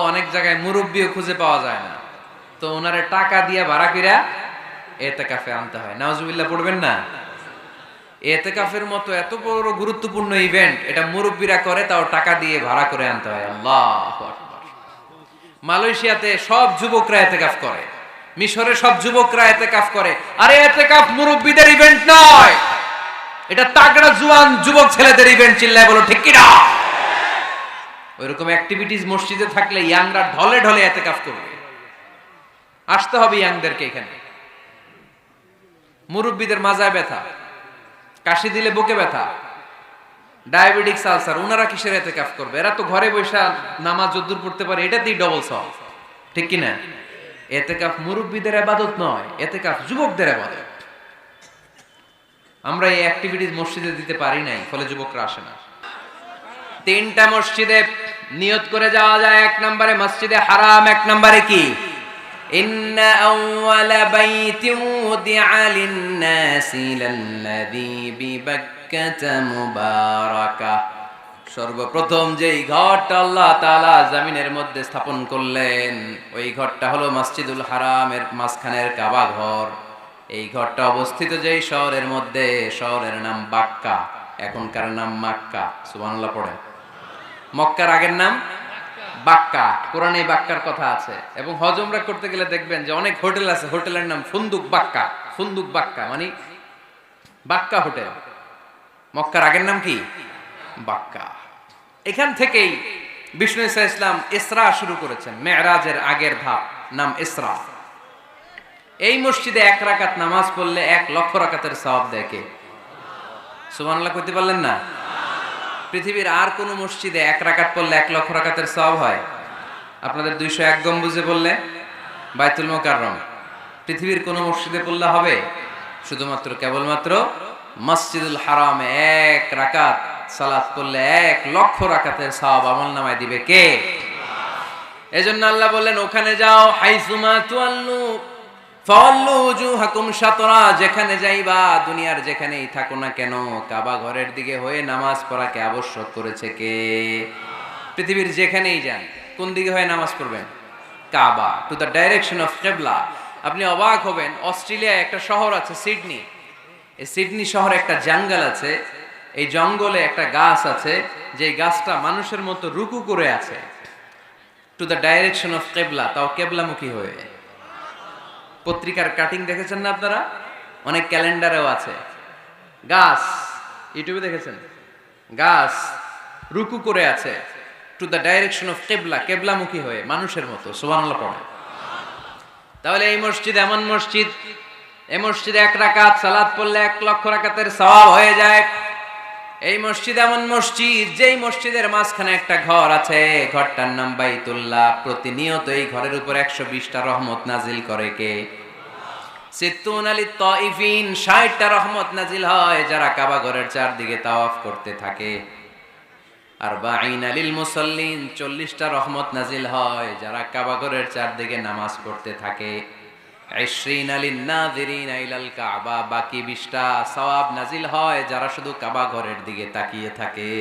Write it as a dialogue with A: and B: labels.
A: অনেক জায়গায় মুরব্বিও খুঁজে পাওয়া যায় না। তো ওনারে টাকা দিয়ে ভাড়া কিরা এতে কাফে আনতে হয়। নাওজুবিল্লাহ পড়বেন না? এতে কাফের মতো এত বড় গুরুত্বপূর্ণ ইভেন্ট এটা মুরব্বীরা করে, তাও টাকা দিয়ে ভাড়া করে আনতে হয়। আল্লাহ মালয়েশিয়াতে সব যুবকরা এতে কাফ করে। মিশরে সব যুবকরা এতে কাফ করে। আরে এতে কাফ মুরব্বীদের ইভেন্ট নয়! এটা তাগড়া জুয়ান যুবক ছেলেদের ইভেন্ট চিল্লায় বলো, ঠিক কিনা? ওইরকম অ্যাক্টিভিটিস মসজিদে থাকলে ইয়াংরা ঢলে ঢলে এতে কাফ করবে। আসতে হবে ইয়াংদেরকে এখানে। মুরব্বীদের মাজায় ব্যথা। কাশি দিলে বুকে ব্যথা। ডায়াবেটিক্স আলসার ওনারা কিসের এতে কাফ করবে? এরা তো ঘরে বৈশা নামাজ যদ্দুর পড়তে পারে, এটাতেই ডবল সব ঠিক কি না এতে কাফ মুরব্বীদের আবাদত নয়, এতে কাফ যুবকদের আবাদত। আমরা এই অ্যাক্টিভিটিস মসজিদে দিতে পারি নাই, ফলে যুবকরা আসে না। তিনটা মসজিদে নিয়ত করে যাওয়া যায় এক নম্বরে মসজিদে হারাম এক নম্বরে কি إن أول بيت وضع للناس للذي ببكة مباركة সর্বপ্রথম যেই ঘরটা আল্লাহ তাআলা জমিনের মধ্যে স্থাপন করলেন ওই ঘরটা হলো মসজিদুল হারামের মাঝখানের কাবা ঘর এই ঘরটা অবস্থিত যেই শহরের মধ্যে শহরের নাম বাক্কা এখনকার নাম মাক্কা সুবহানাল্লাহ পড়েন মক্কার আগের নাম বাক্কা। কোরআনে বাক্কার কথা আছে। এবং হজমরা করতে গেলে দেখবেন যে অনেক হোটেল আছে। হোটেলের নাম ফুন্দুক বাক্কা। ফুন্দুক বাক্কা। মানে বাক্কা হোটেল। মক্কার আগের নাম কি? বাক্কা। এখান থেকেই বিষ্ণু ইসা ইসলাম ইসরা শুরু করেছেন। মেয়েরাজের আগের ধাপ নাম ইসরা। এই মসজিদে এক রাকাত নামাজ পড়লে এক লক্ষ রাকাতের সওয়াব দেখে সুবহানাল্লাহ কইতে পারলেন না? পৃথিবীর আর কোন মসজিদে এক রাকাত পড়লে এক লক্ষ রাকাতের সব হয়? আপনাদের দুইশো এক গম্বুজে বললে বাইতুল মোকাররম। পৃথিবীর কোন মসজিদে পড়লে হবে? শুধুমাত্র কেবলমাত্র মসজিদুল হারামে এক রাকাত সালাত পড়লে এক লক্ষ রাকাতের সব আমল নামায় দিবে কে? এজন্য আল্লাহ বললেন, ওখানে যাও, হাইসুমা তুয়াল্লু ফাওয়াল্লু উজুহাকুম শাতরা যেখানে দুনিয়ার যেখানেই না কেন, কাবা ঘরের দিকে হয়ে নামাজ পড়াকে আবশ্যক করেছে কে? পৃথিবীর যেখানেই যান, কোন দিকে হয়ে নামাজ পড়বেন? Kaaba to the direction of qibla আপনি অবাক হবেন, অস্ট্রেলিয়ায় একটা শহর আছে, সিডনি। এই সিডনি শহরে একটা জঙ্গল আছে। এই জঙ্গলে একটা গাছ আছে যে গাছটা মানুষের মতো রুকু করে আছে। টু দ্য ডাইরেকশন অফ কেবলা তাও কেবলামুখী হয়ে। পত্রিকার কাটিং দেখেছেন না আপনারা? অনেক ক্যালেন্ডারেও আছে। গাছ, ইউটিউবে দেখেছেন? গাছ রুকু করে আছে। টু দ্য ডাইরেকশন অফ কেবলা কেবলামুখী হয়ে, মানুষের মতো, সুবহানাল্লাহ পড়ে। তাহলে এই মসজিদ এমন মসজিদ এই মসজিদে এক রাকাত সালাদ পড়লে এক লক্ষ রাকাতের সওয়াব হয়ে যায়। এই মসজিদ এমন মসজিদ, যেই মসজিদের মাঝখানে একটা ঘর আছে। ঘরটার নাম বাইতুল্লাহ। প্রতিনিয়ত এই ঘরের উপর একশো বিশটা রহমত নাজিল করে কে? সিত্তুন আলী তইফিন, ষাটটা রহমত নাজিল হয়, যারা কাবা ঘরের চারদিকে তাওয়াফ করতে থাকে। আর বাইন আলিল মুসল্লিন, চল্লিশটা রহমত নাজিল হয়, যারা কাবা ঘরের চারদিকে নামাজ পড়তে থাকে। কাবা। বাকি বিশটা সওয়াব নাজিল হয় যারা শুধু কাবা ঘরের দিকে তাকিয়ে থাকে।